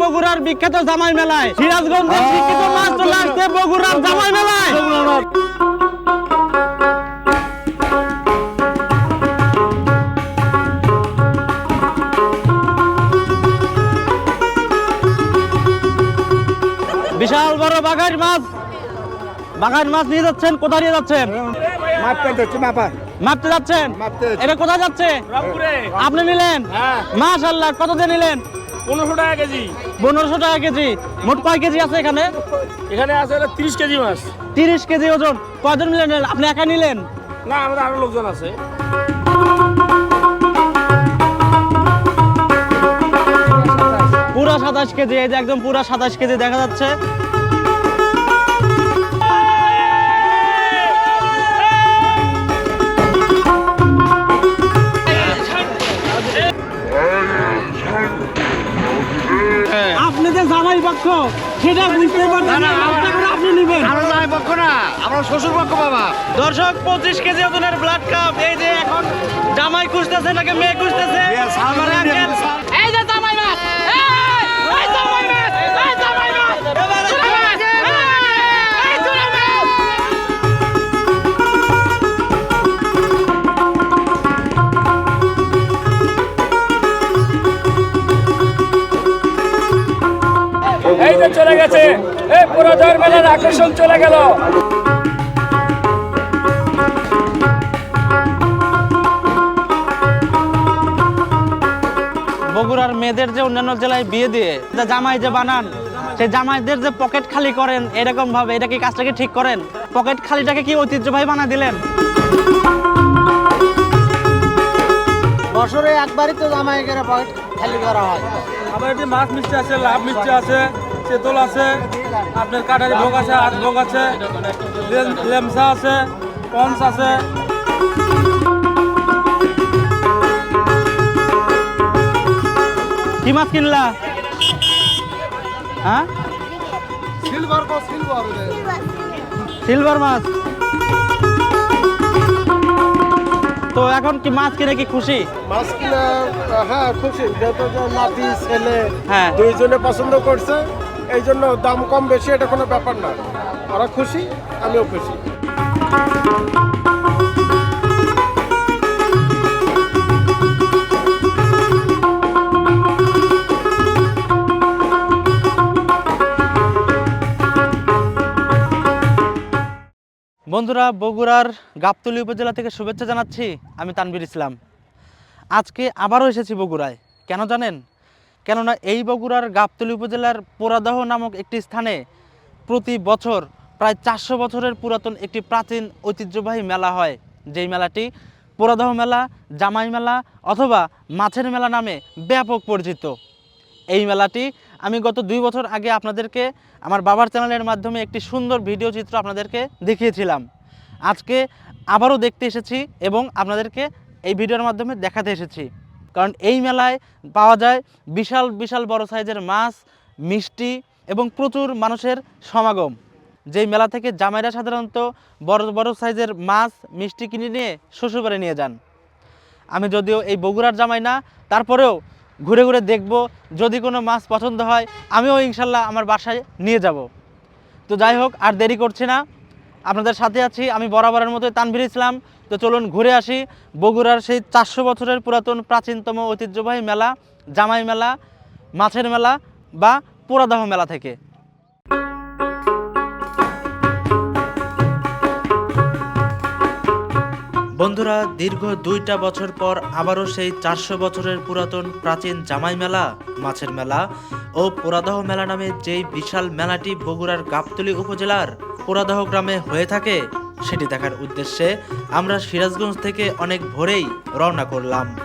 বগুড়ার বিখ্যাত জামাই মেলায়। সিরাজগঞ্জের শিক্ষিত মাছ চলে আসছে বগুড়ার জামাই মেলায়। বিশাল বড় বাঘার মাছ। বাঘার মাছ নিয়ে যাচ্ছেন কোথায় নিয়ে যাচ্ছেন? মাপতে যাচ্ছেন? এটা কোথায় যাচ্ছে? আপনি নিলেন? মাশাল্লাহ কত দিয়ে নিলেন? পনেরোশো টাকা কেজি। পনেরোশো টাকা কেজি। মোট কয় কেজি আছে এখানে? এখানে আছে তিরিশ কেজি মাছ। তিরিশ কেজি ওজন। কয়জন নিলেন? আপনি একা নিলেন? না আমাদের আরও লোকজন আছে। পুরা সাতাশ কেজি এই যে একদম পুরা সাতাশ কেজি দেখা যাচ্ছে। আপনি পক্ষ সেটা বুঝতে পারছেন না আপনি নেবেন। আমরা জামাই পক্ষ না আমরা শ্বশুর পক্ষ বাবা। দর্শক পঁচিশ কেজি ওজনের ব্লাড কাপ এই যে এখন জামাই খুঁজতেছে নাকি মেয়ে খুঁজতেছে? আকর্ষণ চলে গেল। বগুড়ার মেয়েদের যে অন্যান্য জেলায় বিয়ে দিয়ে যে জামাই যে বানান সেই জামাইদের যে পকেট খালি করেন এরকম ভাবে এটা কি কাজটাকে ঠিক করেন? পকেট খালিটাকে কি ঐতিহ্যবাহী বানা দিলেন? বছরে একবারই তো জামাই করে পকেট খালি করা হয়। আমার এটি মাছ মিষ্টি আছে লাভ মিষ্টি আছে। চেতল আছে আপনার কাটারি ভোগ আছে আট ভোগ আছে লেমসা আছে পন্স আছে। কি মাছ কিনলা? হ্যাঁ? সিলভার কো সিলভার। সিলভার মাছ? তো এখন কি মাছ কিনে কি খুশি? মাছ কিনা হ্যাঁ খুশি। যেহেতু যে নাতি ছেলে হ্যাঁ। দুইজনে পছন্দ করছে এই জন্য দাম কম বেশি, এটা কোনো ব্যাপার না। ওরা খুশি, আমিও খুশি। বন্ধুরা, বগুড়ার গাবতলী উপজেলা থেকে শুভেচ্ছা জানাচ্ছি। আমি তানবির ইসলাম। আজকে আবারও এসেছি বগুড়ায়। কেন জানেন? কেননা এই বগুড়ার গাবতলী উপজেলার পোড়াদহ নামক একটি স্থানে প্রতি বছর প্রায় চারশো বছরের পুরাতন একটি প্রাচীন ঐতিহ্যবাহী মেলা হয়। যেই মেলাটি পোড়াদহ মেলা, জামাই মেলা অথবা মাছের মেলা নামে ব্যাপক পরিচিত। এই মেলাটি আমি গত দুই বছর আগে আপনাদেরকে আমার বাবার চ্যানেলের মাধ্যমে একটি সুন্দর ভিডিও চিত্র আপনাদেরকে দেখিয়েছিলাম। আজকে আবারও দেখতে এসেছি এবং আপনাদেরকে এই ভিডিওর মাধ্যমে দেখাতে এসেছি। কারণ এই মেলায় পাওয়া যায় বিশাল বিশাল বড় সাইজের মাছ, মিষ্টি এবং প্রচুর মানুষের সমাগম। যেই মেলা থেকে জামাইরা সাধারণত বড় বড় সাইজের মাছ, মিষ্টি কিনে নিয়ে শ্বশুরবাড়ি নিয়ে যান। আমি যদিও এই বগুড়ার জামাই না, তারপরেও ঘুরে ঘুরে দেখব যদি কোনো মাছ পছন্দ হয়, আমিও ইনশাল্লাহ আমার বাসায় নিয়ে যাব। তো যাই হোক, আর দেরি করছি না। আপনাদের সাথে আছি আমি বরাবরের মতো তানভীর ইসলাম। তো চলুন ঘুরে আসি বগুড়ার সেই চারশো বছরের পুরাতন প্রাচীনতম ঐতিহ্যবাহী মেলা, জামাই মেলা, মাছের মেলা বা পোড়াদহ মেলা থেকে। বন্ধুরা, দীর্ঘ দুইটা বছর পর আবারও সেই চারশো বছরের পুরাতন প্রাচীন জামাই মেলা, মাছের মেলা ও পোড়াদহ মেলা নামে যেই বিশাল মেলাটি বগুড়ার গাবতলী উপজেলার পোড়াদহ গ্রামে হয়ে থাকে সেটি দেখার উদ্দেশ্যে আমরা সিরাজগঞ্জ থেকে অনেক ভোরেই রওনা করলাম।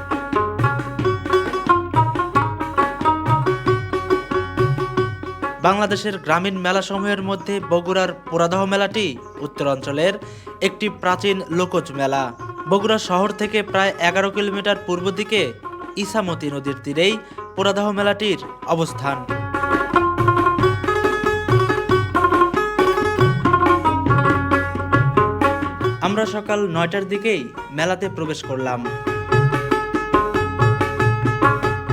বাংলাদেশের গ্রামীণ মেলাসমূহের মধ্যে বগুড়ার পোড়াদহ মেলাটি উত্তরাঞ্চলের একটি প্রাচীন লোকজ মেলা। বগুড়া শহর থেকে প্রায় এগারো কিলোমিটার পূর্ব দিকে ইসামতি নদীর তীরেই পোড়াদহ মেলাটির অবস্থান। আমরা সকাল নয়টার দিকেই মেলাতে প্রবেশ করলাম।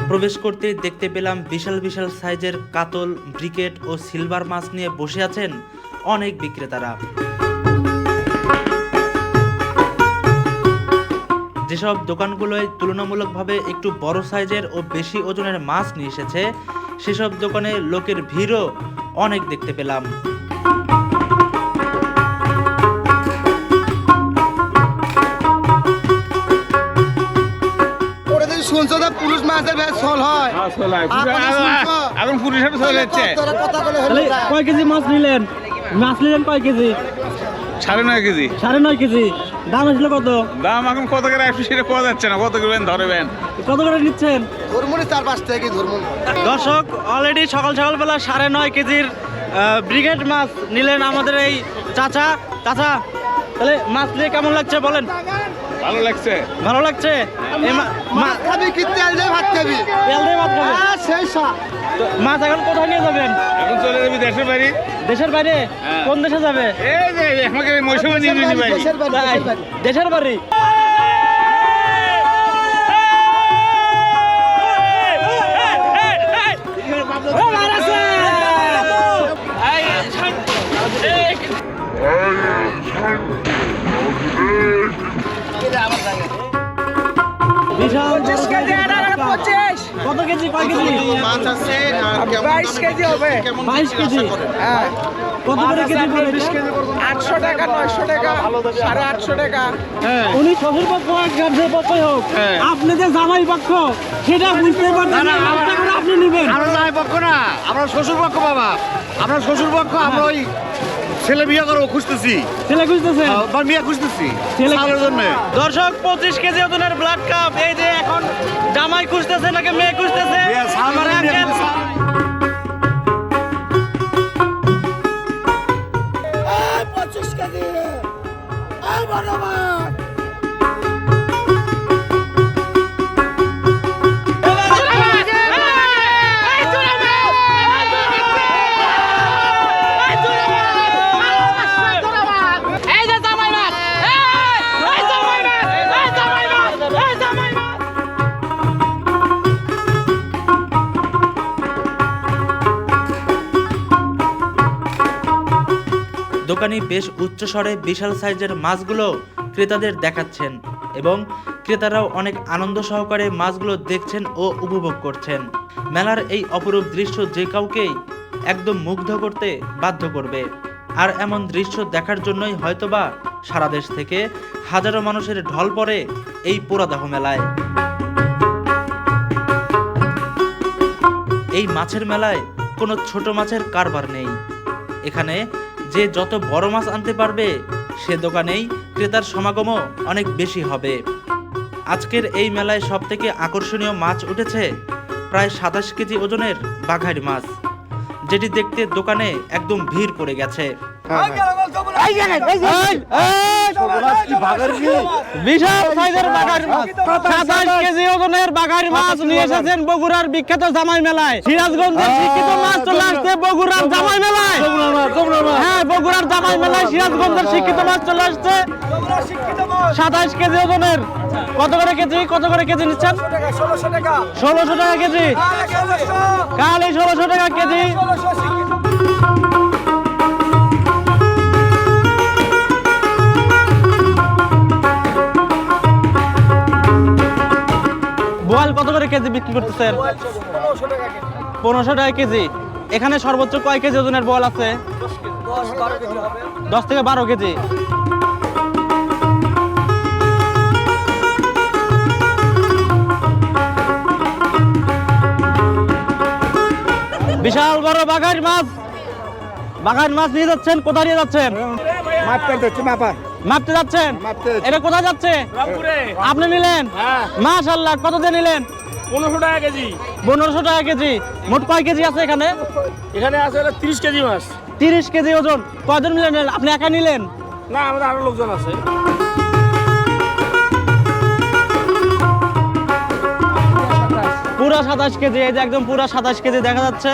প্রবেশ করতে দেখতে পেলাম বিশাল বিশাল সাইজের কাতল, ব্রিকেট ও সিলভার মাছ নিয়ে বসে আছেন অনেক বিক্রেতারা। যেসব দোকানগুলোয় তুলনামূলকভাবে একটু বড় সাইজের ও বেশি ওজনের মাছ নিয়ে এসেছে, সেসব দোকানে লোকের ভিড়ও অনেক দেখতে পেলাম। সোল হয়। এখন পুলিশের হলো না। কয় কেজি মাছ নিলেন? মাছ নিলেন কয় কেজি? সাড়ে নয় কেজি। সাড়ে নয় কেজি। দাম আসলে কত? দাম এখন কত করে একশো সেটা পাওয়া যাচ্ছে না। কত করবেন ধরবেন? কত করে নিচ্ছেন? ধর্মনি চার পাঁচ থেকে ধর্মনি দর্শক অলরেডি সকাল সকালবেলা সাড়ে নয় কেজির ব্রিগেড মাছ নিলেন আমাদের এই চাচা। চাচা তাহলে মাছ নিয়ে কেমন লাগছে বলেন? ভালো লাগছে? ভালো লাগছে? মাছ খাবি কি? তেল দিয়ে ভাত খাবি? তেল দিয়ে ভাত খাবি? সেই মাছ এখন কোথায় নিয়ে যাবেন? এখন চলে যাবি দেশের বাড়ি। দেশের বাইরে? হ্যাঁ। কোন দেশে যাবে? এই যে আমাকে মৌসুমে নিয়ে যাবি বাড়ি। দেশের বাড়ি, কত কেজি কয় কেজি? মাছ আছে বাইশ কেজি হবে। বাইশ কেজি? কত করে কেজি পড়বে আটশো টাকা নয়শো টাকা সাড়ে আটশো টাকা। উনি শ্বশুর পক্ষ হোক গার্জের পক্ষই হোক আপনি যে জামাই পক্ষ সেটা বুঝতে পারছেন না আপনি নেবেন। আমরা জামাই পক্ষ না আমরা শ্বশুর পক্ষ বাবা। আমরা শ্বশুর পক্ষ আমরা ওই ছেলে বিয়ে করব খুঁজতেছি। ছেলে খুঁজতেছে? বা মেয়ে খুঁজতেছি। ছেলে চালের জন্য। দর্শক পঁচিশ কেজি ওজনের ব্লাড কাপ এই যে এখন জামাই খুঁজতেছে নাকি মেয়ে খুঁজতেছে? আমার আঙ্কেল এই দোকানি বেশ উচ্চ স্বরে বিশাল সাইজের মাছগুলো ক্রেতাদের দেখাচ্ছেন এবং ক্রেতারাও অনেক আনন্দ সহকারে মাছগুলো দেখছেন ও উপভোগ করছেন। মেলার এই অপরূপ দৃশ্য যে কাউকেই একদম মুগ্ধ করতে বাধ্য করবে। আর এমন দৃশ্য দেখার জন্যই হয়তোবা সারা দেশ থেকে হাজারো মানুষের ঢল পড়ে এই পোড়াদাহ মেলায়। এই মাছের মেলায় কোনো ছোট মাছের কারবার নেই। এখানে যে যত বড় মাছ আনতে পারবে সে দোকানেই ক্রেতার সমাগমও অনেক বেশি হবে। আজকের এই মেলায় সব থেকে আকর্ষণীয় মাছ উঠেছে প্রায় সাতাশ কেজি ওজনের বাঘাইর মাছ যেটি দেখতে দোকানে একদম ভিড় পড়ে গেছে। বিশাল সাইজের বাঘার মাছ। সাতাশ কেজি ওজনের বাঘার মাছ নিয়ে এসেছেন বগুড়ার বিখ্যাত জামাই মেলায়। সিরাজগঞ্জের শিক্ষিত মাছ চলে আসছে বগুড়ার জামাই মেলায়। হ্যাঁ বগুড়ার জামাই মেলায় সিরাজগঞ্জের শিক্ষিত মাছ চলে আসছে। সাতাশ কেজি ওজনের। কত করে কেজি? কত করে কেজি নিচ্ছেন? ষোলোশো টাকা কেজি। কাল এই ষোলোশো টাকা কেজি। বোয়াল কত করে কেজি বিক্রি করতেছেন? পনেরোশো টাকা কেজি। এখানে সর্বোচ্চ কয় কেজি ওজনের বোয়াল আছে? দশ থেকে বারো কেজি। বিশাল বড় বাঘার মাছ। বাঘার মাছ নিয়ে যাচ্ছেন, কোথায় নিয়ে যাচ্ছেন? মাপা মাপতে যাচ্ছেন? এটা কোথায় যাচ্ছে? আপনি নিলেন? মাশাল্লাহ কত দিয়ে নিলেন? পনেরোশো টাকা কেজি। পনেরোশো টাকা কেজি। মোট কয় কেজি আছে এখানে? এখানে আছে তিরিশ কেজি মাছ। তিরিশ কেজি ওজন। কয়জন নিলেন? আপনি একা নিলেন? না আমাদের আরও লোকজন আছে। পুরা সাতাশ কেজি এই যে একদম পুরা সাতাশ কেজি দেখা যাচ্ছে।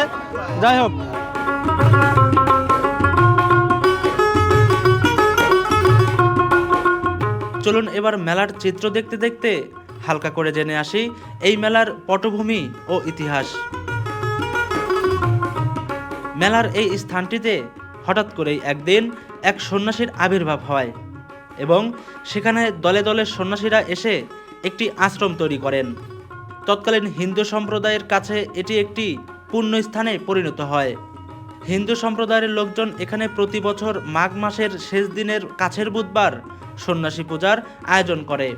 যাই হোক চলুন এবার মেলার চিত্র দেখতে দেখতে হালকা করে জেনে আসি এই মেলার পটভূমি ও ইতিহাস। মেলার এই স্থানটিতে হঠাৎ করেই একদিন এক সন্ন্যাসীর আবির্ভাব হয় এবং সেখানে দলে দলে সন্ন্যাসীরা এসে একটি আশ্রম তৈরি করেন। তৎকালীন হিন্দু সম্প্রদায়ের কাছে এটি একটি পুণ্যস্থানে পরিণত হয়। হিন্দু সম্প্রদায়ের লোকজন এখানে প্রতি বছর মাঘ মাসের শেষ দিনের কাছের বুধবার সন্ন্যাসী পূজার আয়োজন করে।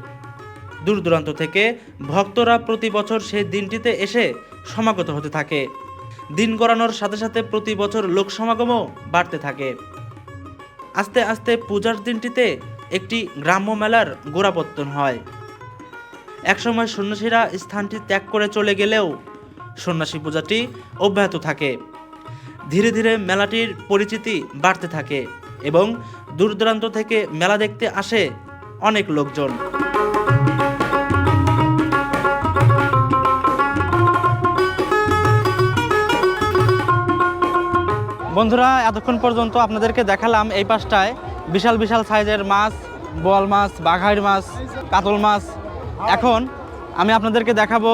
দূর দূরান্ত থেকে ভক্তরা প্রতি বছর সেই দিনটিতে এসে সমাগত হতে থাকে। দিন গড়ানোর সাথে সাথে প্রতি বছর লোক সমাগমও বাড়তে থাকে। আস্তে আস্তে পূজার দিনটিতে একটি গ্রাম্য মেলার গোড়াপত্তন হয়। একসময় সন্ন্যাসীরা স্থানটি ত্যাগ করে চলে গেলেও সন্ন্যাসী পূজাটি অব্যাহত থাকে। ধীরে ধীরে মেলাটির পরিচিতি বাড়তে থাকে এবং দূর দূরান্ত থেকে মেলা দেখতে আসে অনেক লোকজন। বন্ধুরা, এতক্ষণ পর্যন্ত আপনাদেরকে দেখালাম এই পাশটায় বিশাল বিশাল সাইজের মাছ, বোয়াল মাছ, বাঘাইর মাছ, কাতল মাছ। এখন আমি আপনাদেরকে দেখাবো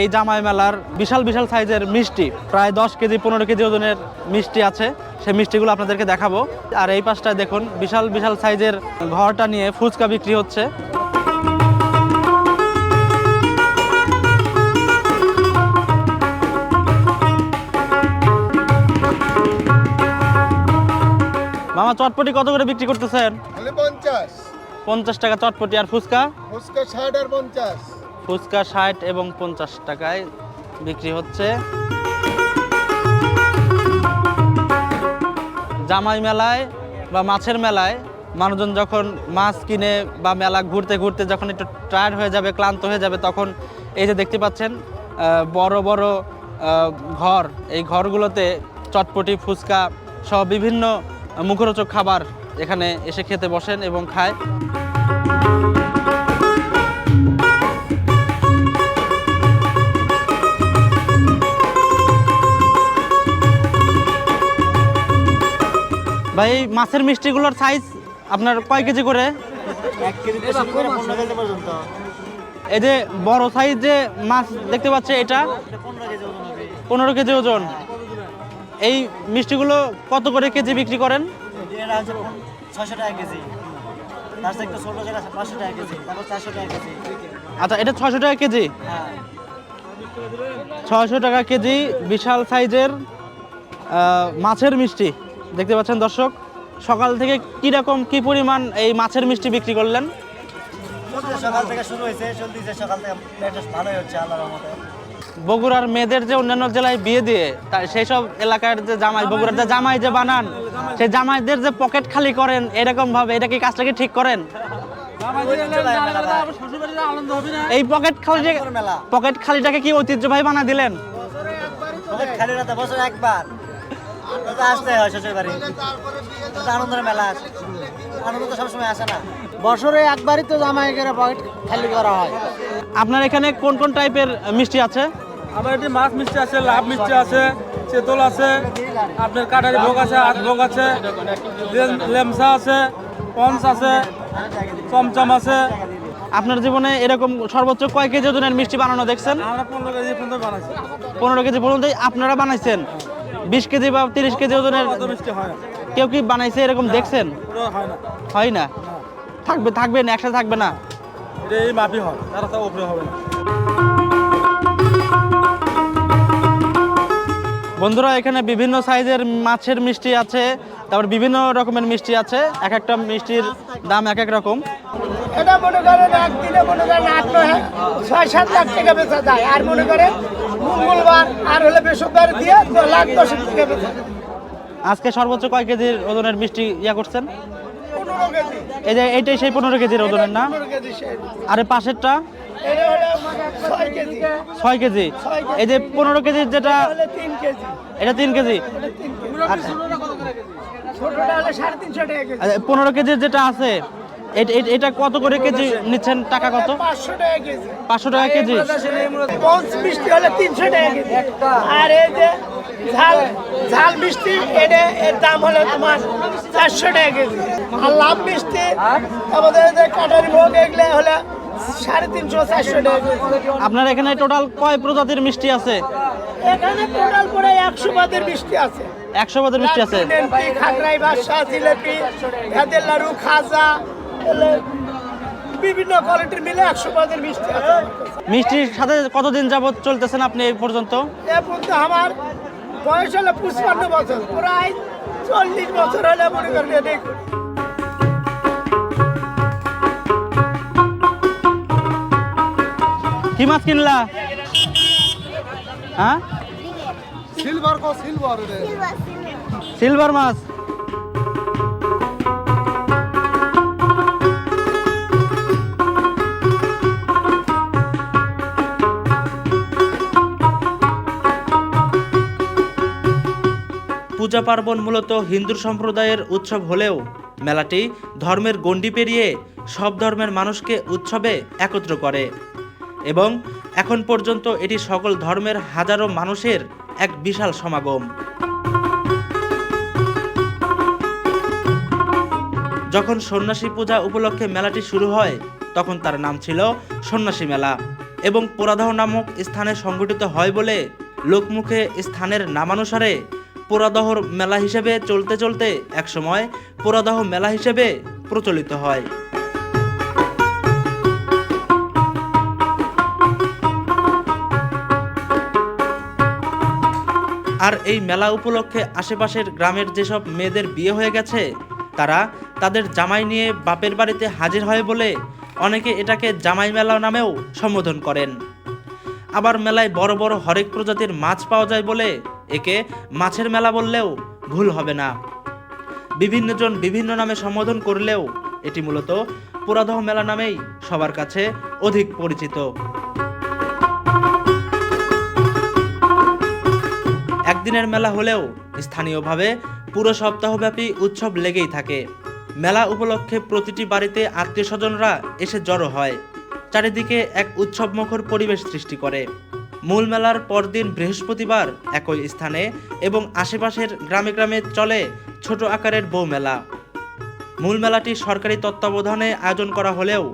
এই জামাই মেলার বিশাল বিশাল সাইজের মিষ্টি। প্রায় দশ কেজি পনেরো কেজি ওজনের মিষ্টি আছে। সেই মিষ্টিগুলো আপনাদেরকে দেখাবো। আর এই পাশটায় দেখুন বিশাল বিশাল সাইজের ঘরটা নিয়ে ফুচকা বিক্রি হচ্ছে। মামা চটপটি কত করে বিক্রি করতেছেন? পঞ্চাশ। পঞ্চাশ টাকা চটপটি আর ফুচকা? ফুচকা ষাট আর পঞ্চাশ। ফুচকা ষাট এবং পঞ্চাশ টাকায় বিক্রি হচ্ছে। জামাই মেলায় বা মাছের মেলায় মানুষজন যখন মাছ কিনে বা মেলা ঘুরতে ঘুরতে যখন একটু টায়ার্ড হয়ে যাবে, ক্লান্ত হয়ে যাবে, তখন এই যে দেখতে পাচ্ছেন বড় বড় ঘর, এই ঘরগুলোতে চটপটি, ফুচকা সহ বিভিন্ন মুখরোচক খাবার এখানে এসে খেতে বসেন এবং খায়। ভাই এই মাছের মিষ্টিগুলোর সাইজ আপনার কয় কেজি করে? এই যে বড় সাইজ যে মাছ দেখতে পাচ্ছে এটা পনেরো কেজি ওজন এই মিষ্টিগুলো কত করে কেজি বিক্রি করেন? ছশো টাকা কেজি। আচ্ছা এটা ছশো টাকা কেজি? হ্যাঁ। ছয়শো টাকা কেজি বিশাল সাইজের মাছের মিষ্টি। দেখতে পাচ্ছেন দর্শক সকাল থেকে কীরকম কি পরিমাণ এই মাছের মিষ্টি বিক্রি করলেন? সকাল থেকে শুরু হয়েছে চলতেছে। সকাল থেকে ভালোই হচ্ছে আল্লাহর মতে বগুড়ার মেয়েদের যে অন্যান্য জেলায় বিয়ে দিয়ে তাই সেই সব এলাকার যে জামাই বগুড়ার যে জামাই যে বানান সেই জামাইদের যে পকেট খালি করেন এরকম ভাবে এটা কি কাজটা কি ঠিক করেন? এই পকেট খালি পকেট খালিটাকে কি ঐতিহ্যবাহী বানা দিলেন? তবে খালি বছর একবার। তো আসতে হয় শ্বশুর বাড়ি। আনন্দের মেলা আছে। আনন্দ তো সবসময় আসে না। বছরে একবারই তো জামাই করে পকেট খালি করা হয়। আপনার এখানে কোন কোন টাইপের মিষ্টি আছে? আমার এটি মাছ মিষ্টি আছে লাভ মিষ্টি আছে চেতল আছে আপনার কাটারি ভোগ আছে হাত ভোগ আছে লেম- লেমসা আছে পঞ্চ আছে চমচম আছে। আপনার জীবনে এরকম সর্বোচ্চ কয় কেজি ওজনের মিষ্টি বানানো দেখছেন? আমরা পনেরো কেজি পর্যন্ত বানাইছি। পনেরো কেজি পর্যন্ত আপনারা বানাইছেন। বিশ কেজি বা তিরিশ কেজি ওজনের মিষ্টি কেউ কি বানাইছে এরকম দেখছেন? হয় না। থাকবে থাকবে না একসাথে থাকবে না? এই মাপই হয় তারা তো উপরে হবে না। বন্ধুরা এখানে বিভিন্ন সাইজের মাছের মিষ্টি আছে তারপর বিভিন্ন রকমের মিষ্টি আছে। এক একটা মিষ্টির দাম এক এক রকম। এটা মনে করেন একদিনে মনে করেন আট নয় ছয় সাত লাখ টাকা বেচা যায়। আর মনে করেন মঙ্গলবার আর হলে বৃহস্পতিবার দিয়ে লাখ দশ টাকা আজকে সর্বোচ্চ কয় কেজির ওজনের মিষ্টি ইয়া করছেন? এই যে এইটাই সেই পনেরো কেজির ওজনের না? আর পাশেরটা? ছয় কেজি। এই যে পনেরো কেজির যেটা এটা তিন কেজি। আচ্ছা পনেরো কেজির যেটা আছে এটা কত করে কেজি নিচ্ছেন? টাকা কত? পাঁচশো টাকা কেজি। পাঁচশো টাকা কেজি? পঞ্চ মিষ্টি হলে তিনশো টাকা কেজি। আর এই যে ঝাল ঝাল মিষ্টি এটা এর দাম হলো তোমার চারশো টাকা কেজি। আর লাভ মিষ্টি আমাদের যে কাটারি ভোগ এগুলো হলে সাড়ে তিনশো চারশো টাকা আপনার এখানে টোটাল কয় প্রজাতির মিষ্টি আছে? এখানে টোটাল পরে একশো বাদের মিষ্টি আছে। একশো পদের মিষ্টি আছে। খাগড়াই বাদশা জিলেপি ভেদের লাড়ু খাজা বিভিন্ন কোয়ালিটির মিলে একশো বাদের মিষ্টি আছে। মিষ্টির সাথে কতদিন যাবত চলতেছেন আপনি এই পর্যন্ত? এ পর্যন্ত আমার বয়স হলো পঁচপান্ন বছর প্রায় চল্লিশ বছর হলে মনে করেন এটাই কি মাছ কিনলা? হ্যাঁ? সিলভার কো সিলভার রে। সিলভার মাছ? পূজা পার্বণ মূলত হিন্দু সম্প্রদায়ের উৎসব হলেও মেলাটি ধর্মের গণ্ডি পেরিয়ে সব ধর্মের মানুষকে উৎসবে একত্র করে। এবং এখন পর্যন্ত এটি সকল ধর্মের হাজারো মানুষের এক বিশাল সমাগম। যখন সন্ন্যাসী পূজা উপলক্ষে মেলাটি শুরু হয়, তখন তার নাম ছিল সন্ন্যাসী মেলা। এবং পোড়াদহ নামক স্থানে সংগঠিত হয় বলে লোকমুখে স্থানের নামানুসারে পোড়াদহর মেলা হিসেবে চলতে চলতে একসময় পোড়াদহ মেলা হিসেবে প্রচলিত হয়। আর এই মেলা উপলক্ষে আশেপাশের গ্রামের যেসব মেয়েদের বিয়ে হয়ে গেছে, তারা তাদের জামাই নিয়ে বাপের বাড়িতে হাজির হয় বলে অনেকে এটাকে জামাই মেলা নামেও সম্বোধন করেন। আবার মেলায় বড় বড় হরেক প্রজাতির মাছ পাওয়া যায় বলে একে মাছের মেলা বললেও ভুল হবে না। বিভিন্নজন বিভিন্ন নামে সম্বোধন করলেও এটি মূলত পুরাদহ মেলা নামেই সবার কাছে অধিক পরিচিত। একদিনের মেলা হলেও স্থানীয়ভাবে পুরো সপ্তাহব্যাপী উৎসব লেগেই থাকে। মেলা উপলক্ষে প্রতিটি বাড়িতে আত্মীয় স্বজনরা এসে জড়ো হয়। চারিদিকে এক উৎসবমুখর পরিবেশ সৃষ্টি করে। মূল মেলার পরদিন বৃহস্পতিবার একই স্থানে এবং আশেপাশের গ্রামে গ্রামে চলে ছোট আকারের বউ মেলা মূল মেলাটি সরকারি তত্ত্বাবধানে আয়োজন করা হলেও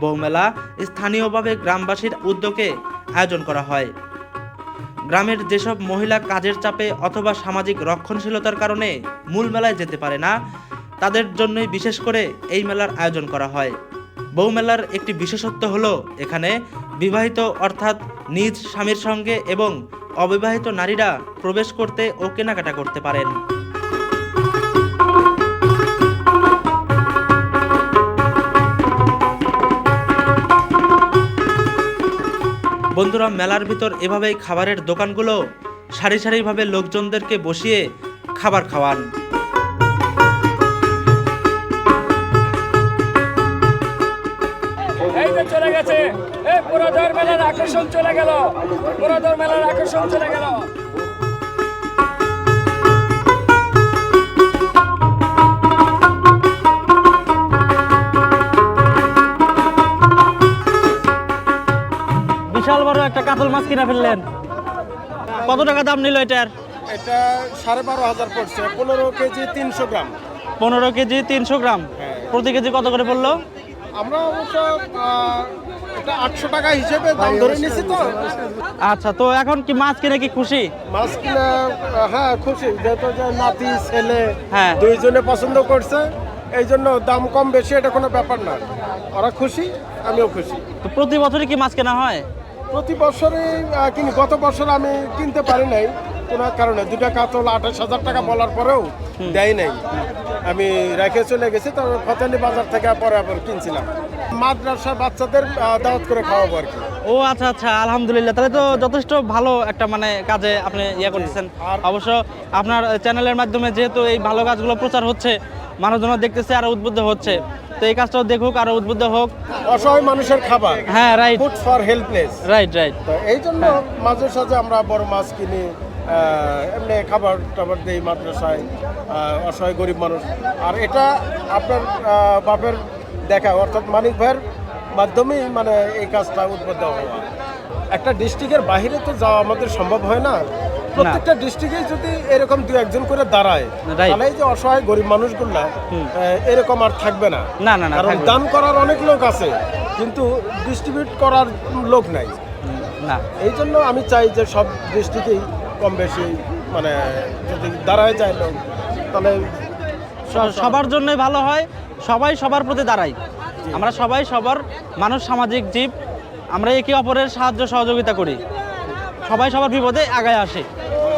বউমেলা স্থানীয়ভাবে গ্রামবাসীর উদ্যোগে আয়োজন করা হয়। গ্রামের যেসব মহিলা কাজের চাপে অথবা সামাজিক রক্ষণশীলতার কারণে মূল মেলায় যেতে পারে না, তাদের জন্যই বিশেষ করে এই মেলার আয়োজন করা হয়। বউ মেলার একটি বিশেষত্ব হলো এখানে বিবাহিত অর্থাৎ নিজ স্বামীর সঙ্গে এবং অবিবাহিত নারীরা প্রবেশ করতে ও কেনাকাটা করতে পারেন। বন্ধুরা, মেলার ভিতর এভাবেই খাবারের দোকানগুলো সারি সারিভাবে লোকজনদেরকে বসিয়ে খাবার খাওয়ান। আকর্ষণ চলে গেল। পুরাদর মেলার আকর্ষণ চলে গেল। বিশাল বড় একটা কাতল মাছ কিনে ফেললেন। কত টাকা দাম নিল এটার? এটা সাড়ে বারো হাজার পড়ছে পনেরো কেজি তিনশো গ্রাম। পনেরো কেজি তিনশো গ্রাম। প্রতি কেজি কত করে পড়ল? আমরা অবশ্য এটা আটশো টাকা হিসেবে দাম ধরে নিছি তো। আচ্ছা তো এখন কি মাছ কিনে কি খুশি? মাছ কিনা হ্যাঁ খুশি। যেহেতু যে নাতি ছেলে হ্যাঁ। দুইজনে পছন্দ করছে এই জন্য দাম কম বেশি এটা কোনো ব্যাপার না। ওরা খুশি আমিও খুশি। তো প্রতি বছরই কি মাছ কেনা হয়? প্রতি বছরে আহ, কিনি। গত বছর আমি কিনতে পারি নাই। কোনো কারণে। দুটা কাতল আঠাশ হাজার টাকা বলার পরেও দেয় নাই। আমি রেখে চলে গেছি তবে ফতানি বাজার থেকে পরে আবার কিনছিলাম। মাদ্রাসা বাচ্চাদের দাওয়াত করে খাওয়াবো আর কি। ও আচ্ছা আচ্ছা আলহামদুলিল্লাহ। তাহলে তো যথেষ্ট ভালো একটা মানে কাজে আপনি ইয়ে করতেছেন। অবশ্য আপনার চ্যানেলের মাধ্যমে যেহেতু এই ভালো কাজগুলো প্রচার হচ্ছে মানুষজন দেখতেছে আরও উদ্বুদ্ধ হচ্ছে। তো এই কাজটাও দেখুক আরও উদ্বুদ্ধ হোক। অসহায় মানুষের খাবার। হ্যাঁ right food for helpless right right তো এই জন্য মাঝে সাঝে আমরা বড় মাছ কিনি এমনি খাবার টাবার দিই মাদ্রাসায় অসহায় গরিব মানুষ। আর এটা আপনার বাপের দেখা অর্থাৎ মানিক ভাইয়ের মাধ্যমেই মানে এই কাজটা উদ্বুদ্ধ হওয়া একটা ডিস্ট্রিক্টের বাইরে তো যাওয়া আমাদের সম্ভব হয় না। প্রত্যেকটা ডিস্ট্রিক্টে যদি এরকম দু একজন করে দাঁড়ায়. তাহলে যে অসহায় গরিব মানুষগুলা। এরকম আর থাকবে না। না না না কারণ দান করার অনেক লোক আছে কিন্তু ডিস্ট্রিবিউট করার লোক নাই। না। এই জন্য আমি চাই যে সব ডিস্ট্রিক্টেই কম বেশি মানে যদি দাঁড়ায় যায় লোক তাহলে সবার জন্যই ভালো হয় সবাই সবার প্রতি দাঁড়াই আমরা সবাই সবার মানুষ সামাজিক জীব আমরা একে অপরের সাহায্য সহযোগিতা করি। সবাই সবার বিপদে আগায় আসে।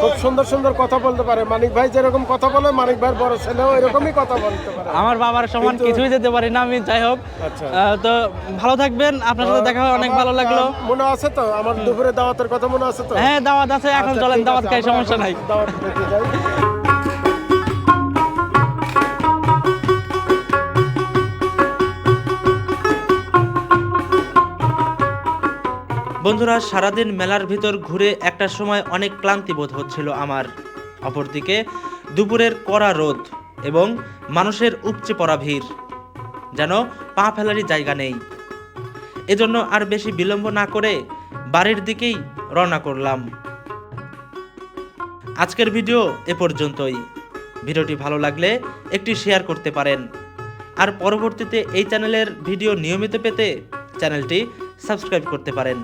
খুব সুন্দর সুন্দর কথা বলতে পারে। মানিক ভাই যেরকম কথা বলে মানিক ভাই বড় ছেলেও এরকমই কথা বলতে পারে। আমার বাবার সমান কিছুই যেতে পারি না আমি যাই হোক। আচ্ছা। তো ভালো থাকবেন। আপনার সাথে দেখা হয়ে অনেক ভালো লাগল। মনে আছে তো? আমার দুপুরে দাওয়াতের কথা মনে আছে তো? হ্যাঁ দাওয়াত আছে এখন আচ্ছা, চলেন দাওয়াত খাই সমস্যা নাই। দাওয়াত বন্ধুরা, সারাদিন মেলার ভিতর ঘুরে একটা সময় অনেক ক্লান্তি বোধ হচ্ছিল আমার। অপরদিকে, দুপুরের কড়া রোদ এবং মানুষের উপচে পড়া ভিড় যেন পা ফেলারই জায়গা নেই। এজন্য আর বেশি বিলম্ব না করে বাড়ির দিকেই রওনা করলাম। আজকের ভিডিও এ পর্যন্তই। ভিডিওটি ভালো লাগলে একটি শেয়ার করতে পারেন। আর পরবর্তীতে এই চ্যানেলের ভিডিও নিয়মিত পেতে চ্যানেলটি সাবস্ক্রাইব করতে পারেন।